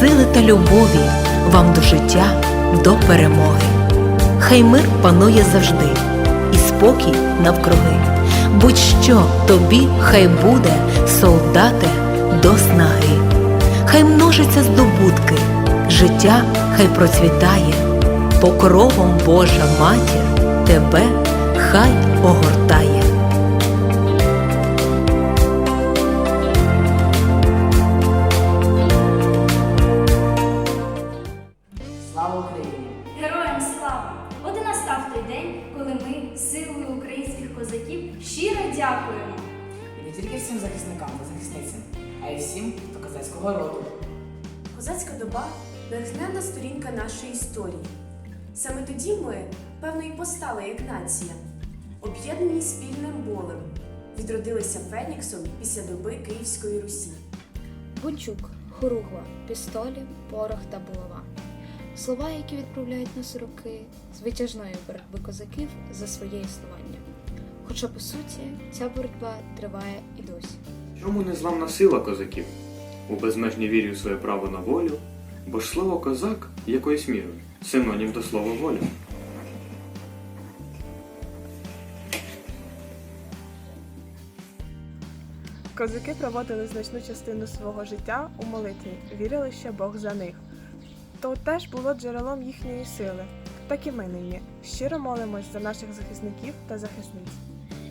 сили та любові вам до життя, до перемоги. Хай мир панує завжди, і спокій навкруги. Будь-що тобі хай буде, солдате, до снаги. Хай множиться здобутки, життя хай процвітає, покровом Божа матір тебе хай огортає. Козацька доба натхненна сторінка нашої історії. Саме тоді ми, певно, і постали як нація, об'єднані спільним болем, відродилися Феніксом після доби Київської Русі. Бунчук, хоругва, пістолі, порох та булава. Слова, які відправляють нас у роки з витяжної боротьби козаків за своє існування. Хоча, по суті, ця боротьба триває і досі. Чому незламна сила козаків? У безмежній вірі у своє право на волю, бо ж слово козак якоюсь мірою синонім до слова воля. Козаки проводили значну частину свого життя у молитві, вірили, що Бог за них. То теж було джерелом їхньої сили. Так і ми нині щиро молимось за наших захисників та захисниць.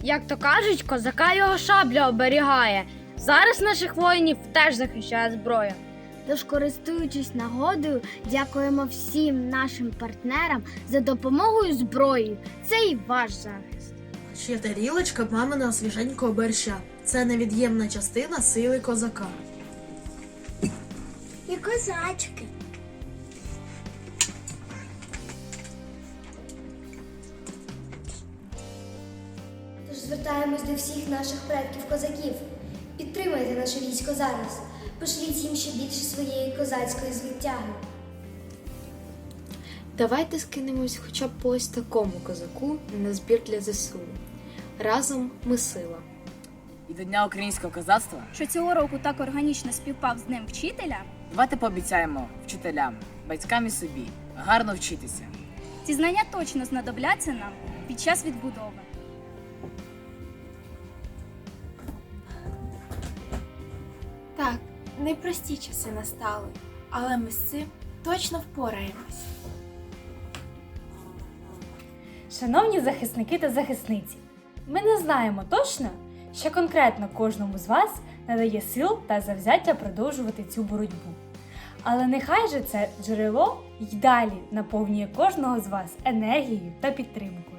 Як то кажуть, козака його шабля оберігає. Зараз наших воїнів теж захищає зброя. Тож, користуючись нагодою, дякуємо всім нашим партнерам за допомогою зброї. Це і ваш захист. Ще тарілочка маминого свіженького борща. Це невід'ємна частина сили козака. І козачки. Тож звертаємось до всіх наших предків козаків. Підтримайте наше військо зараз. Пошліть їм ще більше своєї козацької звитяги. Давайте скинемось хоча б по ось такому козаку на збір для ЗСУ. Разом ми сила. І до Дня українського козацтва Що цього року так органічно співпав з Днем вчителя, давайте пообіцяємо вчителям, батькам і собі гарно вчитися. ці знання точно знадобляться нам під час відбудови. Так, непрості часи настали, але ми з цим точно впораємось. Шановні захисники та захисниці, ми не знаємо точно, що конкретно кожному з вас надає сил та завзяття продовжувати цю боротьбу. Але нехай же це джерело й далі наповнює кожного з вас енергією та підтримкою.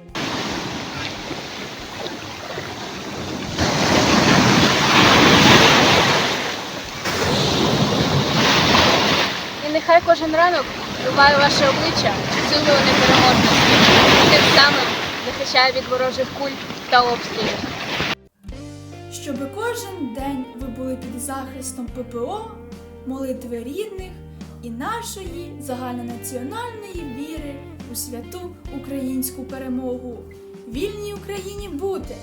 Нехай кожен ранок вбиває ваше обличчя силою непереможності. І тим самим захищає від ворожих куль та обстрілів. Щоби кожен день ви були під захистом ППО, молитви рідних і нашої загальнонаціональної віри у святу українську перемогу. Вільній Україні бути!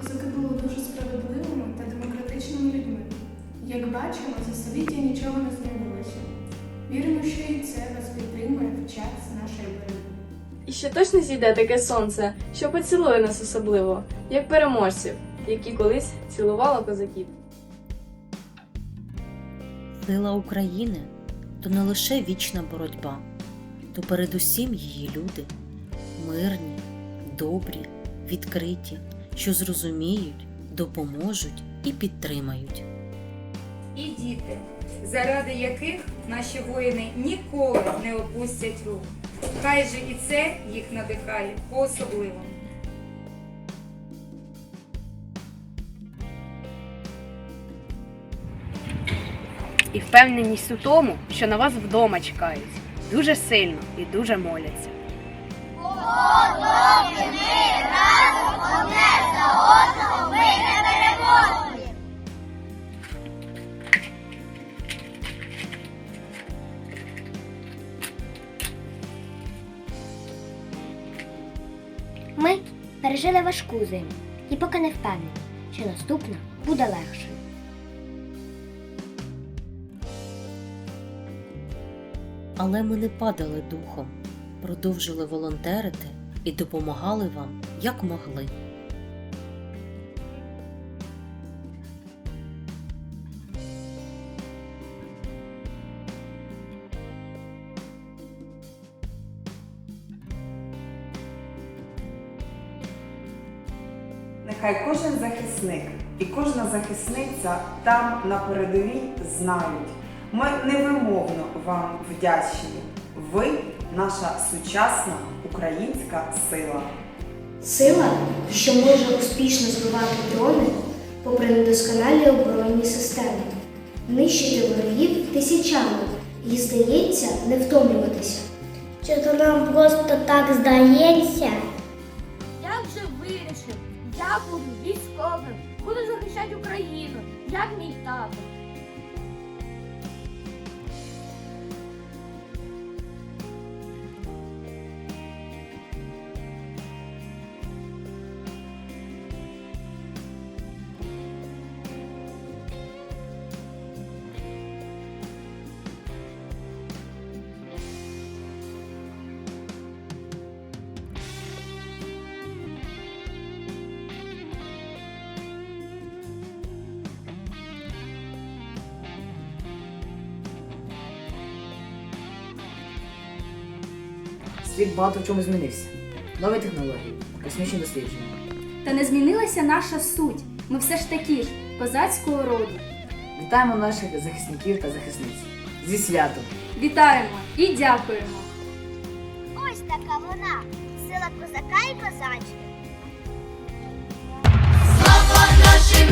Козаки були дуже справедливими та демократичними людьми. Як бачимо, за століття нічого не змінилося. Віримо, що і це вас підтримує в час нашої боротьби. І ще точно зійде таке сонце, що поцілує нас особливо, як переможців, які колись цілували козаків. Сила України то не лише вічна боротьба, то передусім її люди мирні, добрі, відкриті, що зрозуміють, допоможуть і підтримають. І діти, заради яких наші воїни ніколи не опустять рук. Хай же і це їх надихає по-особливому. і впевненість у тому, що на вас вдома чекають. Дуже сильно і дуже моляться. Пережили важку зиму і поки не впевнені, що наступна буде легшою. Але ми не падали духом, продовжили волонтерити і допомагали вам, як могли. Нехай кожен захисник і кожна захисниця там на передовій знають. Ми невимовно вам вдячні. Ви наша сучасна українська сила. Сила, що може успішно збивати дрони, попри недосконалі оборонні системи, нищити ворогів тисячами і, здається, не втомлюватися. Чи то нам просто так здається? Я буду військовим, буду захищати Україну, як мій тато. світ багато в чому змінився. Нові технології, космічні дослідження. Та не змінилася наша суть. Ми все ж такі ж козацького роду. Вітаємо наших захисників та захисниць зі святом. Вітаємо і дякуємо. Ось така вона. Сила козака і козачки. Слава нашим